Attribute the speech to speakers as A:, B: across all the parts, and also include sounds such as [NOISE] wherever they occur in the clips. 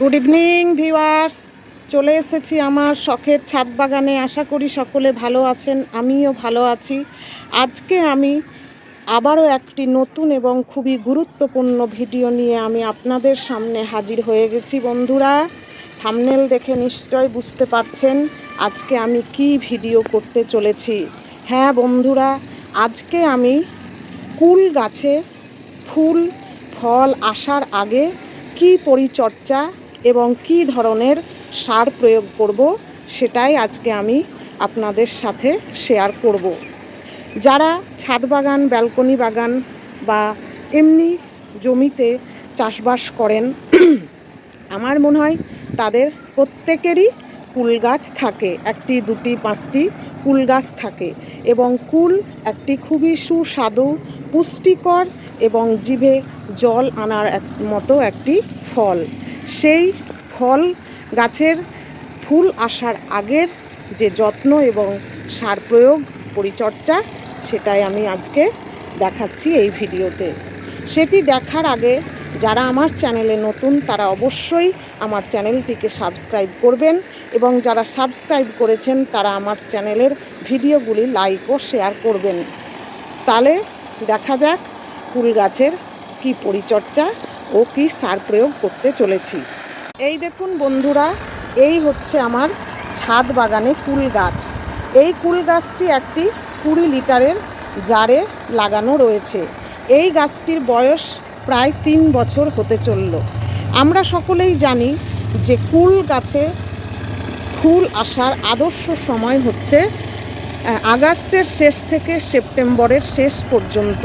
A: Good evening viewers চলে এসেছি আমার শখের ছাদ বাগানে। আশা করি সকলে ভালো আছেন, আমিও ভালো আছি। আজকে আমি আবারও একটি নতুন এবং খুবই গুরুত্বপূর্ণ ভিডিও নিয়ে আমি আপনাদের সামনে হাজির হয়ে গেছি। বন্ধুরা থামনেল দেখে নিশ্চয় বুঝতে পারছেন আজকে আমি কি ভিডিও করতে চলেছি। হ্যাঁ বন্ধুরা, আজকে আমি কুল গাছে ফুল, ফল আসার আগে কি পরিচর্যা এবং কি ধরনের সার প্রয়োগ করব সেটাই আজকে আমি আপনাদের সাথে শেয়ার করব। যারা ছাদ বাগান ব্যালকনি বাগান বা এমনি জমিতে চাষবাস করেন, [CLEARS THROAT] আমার মনে হয় তাদের প্রত্যেকেরই কুল গাছ থাকে, একটি, দুটি, পাঁচটি কুল গাছ থাকে এবং কুল একটি খুবই সুস্বাদু, পুষ্টিকর এবং জিভে জল আনার এক মতো একটি ফল। সেই ফল গাছের ফুল আসার আগের যে যত্ন এবং সার প্রয়োগ পরিচর্যা, সেটাই আমি আজকে দেখাচ্ছি এই ভিডিওতে। সেটি দেখার আগে যারা আমার চ্যানেলে নতুন, তারা অবশ্যই আমার চ্যানেলটিকে সাবস্ক্রাইব করবেন এবং যারা সাবস্ক্রাইব করেছেন, তারা আমার চ্যানেলের ভিডিওগুলি লাইক ও শেয়ার করবেন। তাহলে দেখা যাক ফুল গাছের কি পরিচর্যা ও কি সার প্রয়োগ করতে চলেছি। এই দেখুন বন্ধুরা, এই হচ্ছে আমার ছাদ বাগানে কুল গাছ। এই কুল গাছটি একটি কুড়ি লিটারের জারে লাগানো রয়েছে। এই গাছটির বয়স প্রায় তিন বছর হতে চলল। আমরা সকলেই জানি যে কুল গাছে ফুল আসার আদর্শ সময় হচ্ছে আগস্টের শেষ থেকে সেপ্টেম্বরের শেষ পর্যন্ত।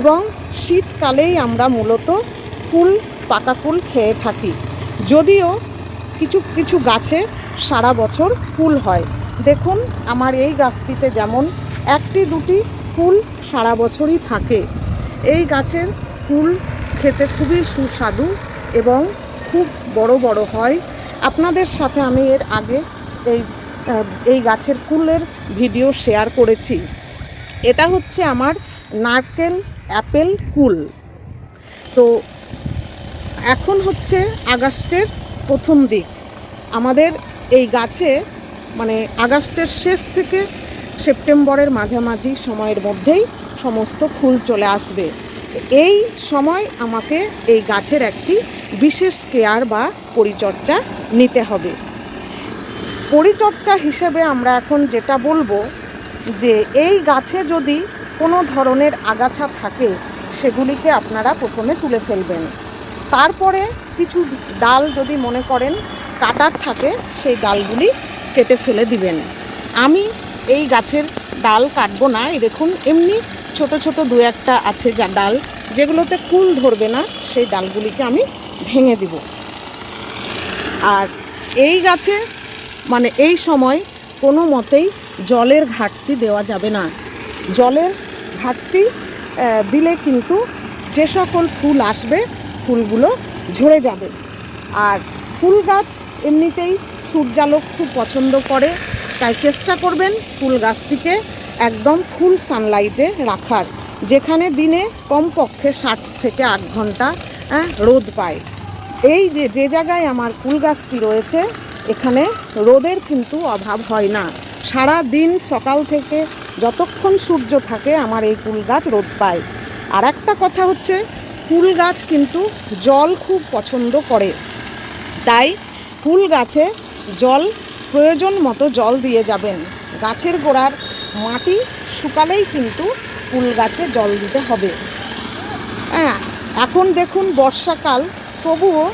A: এবং শীতকালেই আমরা মূলত কুল পাকা কুল খেয়ে থাকি। যদিও কিছু কিছু গাছে সারা বছর ফুল হয়। দেখুন আমার এই গাছটিতে যেমন একটি, দুটি ফুল সারা বছরই থাকে। এই গাছের ফুল খেতে খুবই সুস্বাদু এবং খুব বড় বড় হয়। আপনাদের সাথে আমি এর আগে এই এই গাছের কুলের ভিডিও শেয়ার করেছি। এটা হচ্ছে আমার নারকেল অ্যাপেল কুল। তো এখন হচ্ছে আগস্টের প্রথম দিক। আমাদের এই গাছে মানে আগস্টের শেষ থেকে সেপ্টেম্বরের মাঝামাঝি সময়ের মধ্যেই সমস্ত ফুল চলে আসবে। এই সময় আমাকে এই গাছের একটি বিশেষ কেয়ার বা পরিচর্যা নিতে হবে। পরিচর্যা হিসেবে আমরা এখন যেটা বলব যে, এই গাছে যদি কোনো ধরনের আগাছা থাকে, সেগুলিকে আপনারা প্রথমে তুলে ফেলবেন। তারপরে কিছু ডাল যদি মনে করেন কাটার থাকে, সেই ডালগুলি কেটে ফেলে দিবেন। আমি এই গাছের ডাল কাটবো না। এই দেখুন, এমনি ছোট ছোট দু একটা আছে যা ডাল, যেগুলোতে কুল ধরবে না, সেই ডালগুলিকে আমি ভেঙে দিব। আর এই গাছে মানে এই সময় কোনো মতেই জলের ঘাটতি দেওয়া যাবে না। জলের ঘাটতি দিলে কিন্তু যে সকল ফুল আসবে ফুলগুলো ঝরে যাবে। আর ফুল গাছ এমনিতেই সূর্যালোক খুব পছন্দ করে, তাই চেষ্টা করবেন ফুল গাছটিকে একদম ফুল সানলাইটে রাখার, যেখানে দিনে কমপক্ষে ষাট থেকে আট ঘণ্টা রোদ পায়। এই যে যে জায়গায় আমার ফুল গাছটি রয়েছে, এখানে রোদের কিন্তু অভাব হয় না। সারা দিন সকাল থেকে যতক্ষণ সূর্য থাকে, আমার এই ফুল গাছ রোদ পায়। আর একটা কথা হচ্ছে ফুল গাছ কিন্তু জল খুব পছন্দ করে। তাই ফুল গাছে জল প্রয়োজন মতো জল দিয়ে যাবেন। গাছের গোড়ার মাটি শুকালেই কিন্তু ফুল গাছে জল দিতে হবে। হ্যাঁ এখন দেখুন বর্ষাকাল, তবুও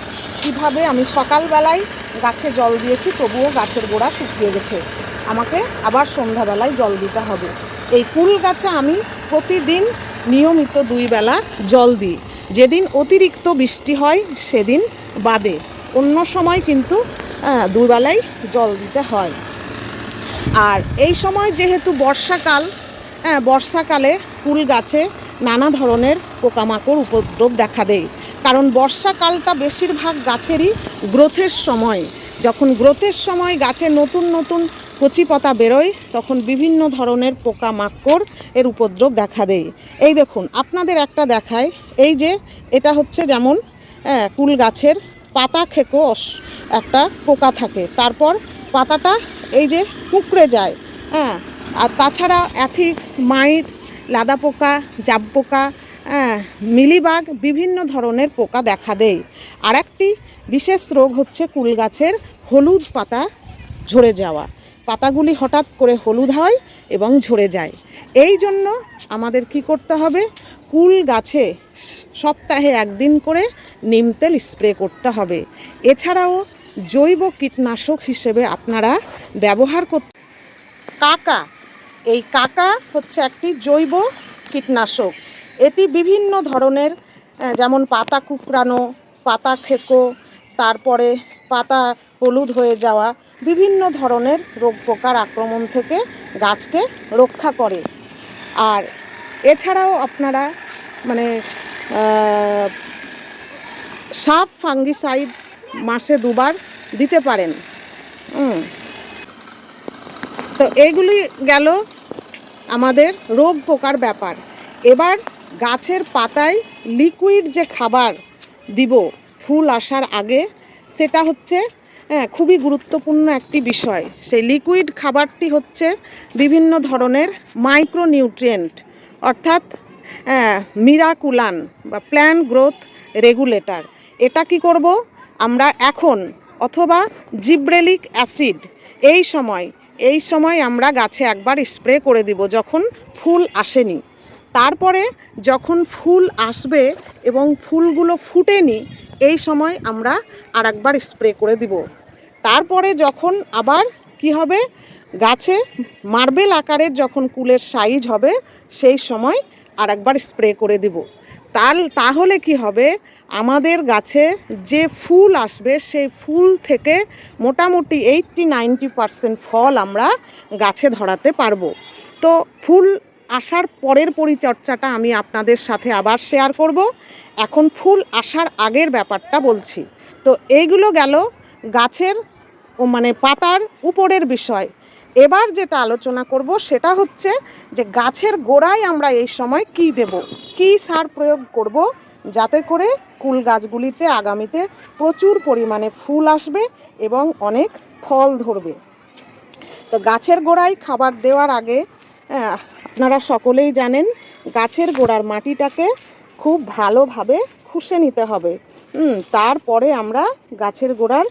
A: কীভাবে আমি সকালবেলায় গাছে জল দিয়েছি, তবুও গাছের গোড়া শুকিয়ে গেছে। আমাকে আবার সন্ধ্যাবেলায় জল দিতে হবে। এই কুল গাছে আমি প্রতিদিন নিয়মিত দুই বেলা জল দিই। যেদিন অতিরিক্ত বৃষ্টি হয়, সেদিন বাদে। অন্য সময় কিন্তু দুবেলাই জল দিতে হয়। আর এই সময় যেহেতু বর্ষাকাল হ্যাঁ বর্ষাকালে ফুল গাছে নানা ধরনের পোকামাকড় উপদ্রব দেখা দেয়। কারণ বর্ষাকালটা বেশিরভাগ গাছেরই গ্রোথের সময়। যখন গ্রোথের সময় গাছে নতুন নতুন কচি পাতা বেরোয় তখন বিভিন্ন ধরনের পোকা মাকড় এর উপদ্রব দেখা দেয়। এই দেখুন আপনাদের একটা দেখায়। এই যে এটা হচ্ছে যেমন হ্যাঁ, কুল গাছের পাতা খেকো একটা পোকা থাকে। তারপর পাতাটা এই যে কুঁকড়ে যায় হ্যাঁ। আর তাছাড়া অ্যাফিক্স মাইটস লাদা পোকা জাব পোকা হ্যাঁ মিলিবাগ বিভিন্ন ধরনের পোকা দেখা দেয়। আর একটি বিশেষ রোগ হচ্ছে কুল গাছের হলুদ পাতা ঝরে যাওয়া। পাতাগুলি হঠাৎ করে হলুদ হয় এবং ঝরে যায়। এই জন্য আমাদের কি করতে হবে? কুল গাছে সপ্তাহে একদিন করে নিম তেল স্প্রে করতে হবে। এছাড়াও জৈব কীটনাশক হিসেবে আপনারা ব্যবহার করতে কাকা, এই কাকা হচ্ছে একটি জৈব কীটনাশক। এটি বিভিন্ন ধরনের যেমন পাতা কুকরানো পাতা খেকো তারপরে পাতা হলুদ হয়ে যাওয়া বিভিন্ন ধরনের রোগ পোকার আক্রমণ থেকে গাছকে রক্ষা করে। আর এছাড়াও আপনারা মানে সাপ, ফাঙ্গিসাইড মাসে দুবার দিতে পারেন। তো এইগুলি গেল আমাদের রোগ পোকার ব্যাপার। এবার গাছের পাতায় লিকুইড যে খাবার দিব ফুল আসার আগে, সেটা হচ্ছে হ্যাঁ খুবই গুরুত্বপূর্ণ একটি বিষয়। সেই লিকুইড খাবারটি হচ্ছে বিভিন্ন ধরনের মাইক্রোনিউট্রিয়েন্ট অর্থাৎ হ্যাঁ, মিরাকুলান বা প্ল্যান গ্রোথ রেগুলেটর এটা কি করব? আমরা এখন অথবা জিব্রেলিক অ্যাসিড এই সময় এই সময় আমরা গাছে একবার স্প্রে করে দিব যখন ফুল আসেনি। তারপরে যখন ফুল আসবে এবং ফুলগুলো ফুটেনি এই সময় আমরা আর একবার স্প্রে করে দিব। তারপরে যখন আবার কি হবে? গাছে মার্বেল আকারের যখন কুলের সাইজ হবে, সেই সময় আর একবার স্প্রে করে দিব। তার তাহলে কি হবে? আমাদের গাছে যে ফুল আসবে, সেই ফুল থেকে মোটামুটি এইটটি নাইনটি পারসেন্ট ফল আমরা গাছে ধরাতে পারব। তো ফুল আসার পরের পরিচর্যাটা আমি আপনাদের সাথে আবার শেয়ার করব। এখন ফুল আসার আগের ব্যাপারটা বলছি। তো এইগুলো গেল গাছের মানে পাতার উপরের বিষয়। এবার যেটা আলোচনা করব সেটা হচ্ছে যে গাছের গোড়ায় আমরা এই সময় কি দেব, কি সার প্রয়োগ করব যাতে করে কুল গাছগুলিতে আগামীতে প্রচুর পরিমাণে ফুল আসবে এবং অনেক ফল ধরবে। তো গাছের গোড়ায় খাবার দেওয়ার আগে আপনারা সকলেই জানেন গাছের গোড়ার মাটিটাকে খুব ভালোভাবে খুশে নিতে হবে। তারপরে আমরা গাছের গোড়ার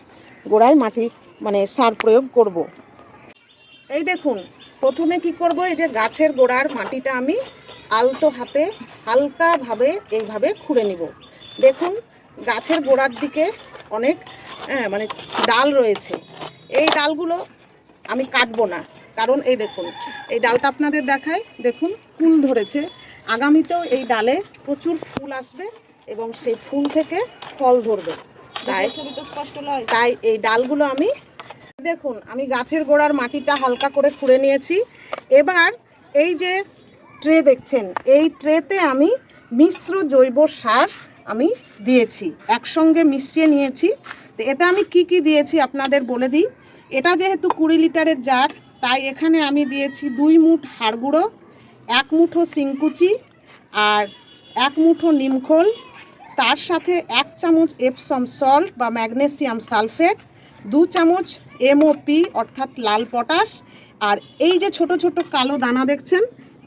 A: গোড়ায় মাটি মানে সার প্রয়োগ করব। এই দেখুন প্রথমে কি করব? এই যে গাছের গোড়ার মাটিটা আমি আলতো হাতে হালকাভাবে এইভাবে খুঁড়ে নিব। দেখুন গাছের গোড়ার দিকে অনেক হ্যাঁ, মানে ডাল রয়েছে। এই ডালগুলো আমি কাটবো না। কারণ এই দেখুন এই ডালটা আপনাদের দেখায় দেখুন ফুল ধরেছে। আগামীতেও এই ডালে প্রচুর ফুল আসবে এবং সেই ফুল থেকে ফল ধরবে। তাই
B: ছবি তো স্পষ্ট লয়
A: তাই এই ডালগুলো আমি দেখুন আমি গাছের গোড়ার মাটিটা হালকা করে খুঁড়ে নিয়েছি। এবার এই যে ট্রে দেখছেন এই ট্রেতে আমি মিশ্র জৈব সার আমি দিয়েছি একসঙ্গে মিশিয়ে নিয়েছি। তো এতে আমি কি কি দিয়েছি আপনাদের বলে দিই। এটা যেহেতু কুড়ি লিটারের জার তাই এখানে আমি দিয়েছি দুই মুঠ হাড় গুঁড়ো, এক মুঠো সিংকুচি আর এক মুঠো নিমখোল তার সাথে এক চামচ এপসম সল্ট বা ম্যাগনেসিয়াম সালফেট দু চামচ এমওপি অর্থাৎ লাল পটাশ আর এই যে ছোট ছোট কালো দানা দেখছেন,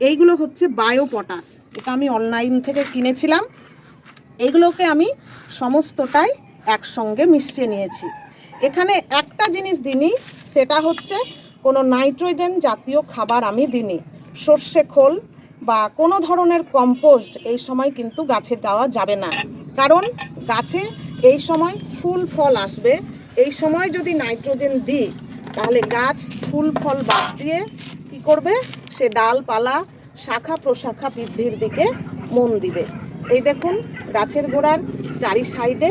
A: এইগুলো হচ্ছে বায়ো পটাশ। এটা আমি অনলাইন থেকে কিনেছিলাম। এগুলোকে আমি সমস্তটাই একসঙ্গে মিশিয়ে নিয়েছি। এখানে একটা জিনিস দিইনি, সেটা হচ্ছে কোনো নাইট্রোজেন জাতীয় খাবার আমি দিইনি। সর্ষে খোল বা কোনো ধরনের কম্পোস্ট এই সময় কিন্তু গাছে দেওয়া যাবে না। কারণ গাছে এই সময় ফুল ফল আসবে। এই সময় যদি নাইট্রোজেন দিই, তাহলে গাছ ফুল ফল বাদ দিয়ে কী করবে? সে ডালপালা শাখা প্রশাখা বৃদ্ধির দিকে মন দিবে। এই দেখুন গাছের গোড়ার চারি সাইডে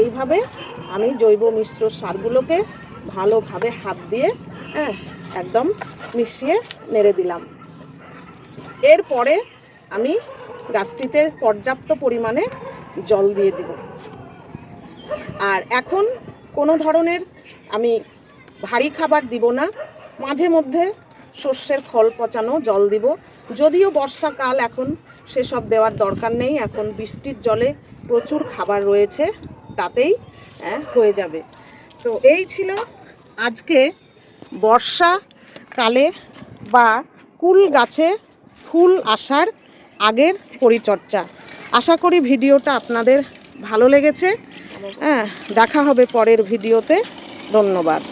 A: এইভাবে আমি জৈব মিশ্র সারগুলোকে ভালোভাবে হাত দিয়ে হ্যাঁ একদম মিশিয়ে নেড়ে দিলাম। এরপরে আমি গাছটিতে পর্যাপ্ত পরিমাণে জল দিয়ে দিব। আর এখন কোনো ধরনের আমি ভারী খাবার দিব না, মাঝে মধ্যে শস্যের খল পচানো জল দিব। যদিও বর্ষাকাল এখন সেসব দেওয়ার দরকার নেই, এখন বৃষ্টির জলে প্রচুর খাবার রয়েছে, তাতেই হ্যাঁ হয়ে যাবে। তো এই ছিল আজকে বর্ষাকালে বা কুল গাছে ফুল আসার আগের পরিচর্যা। আশা করি ভিডিওটা আপনাদের ভালো লেগেছে। হ্যাঁ দেখা হবে পরের ভিডিওতে। ধন্যবাদ।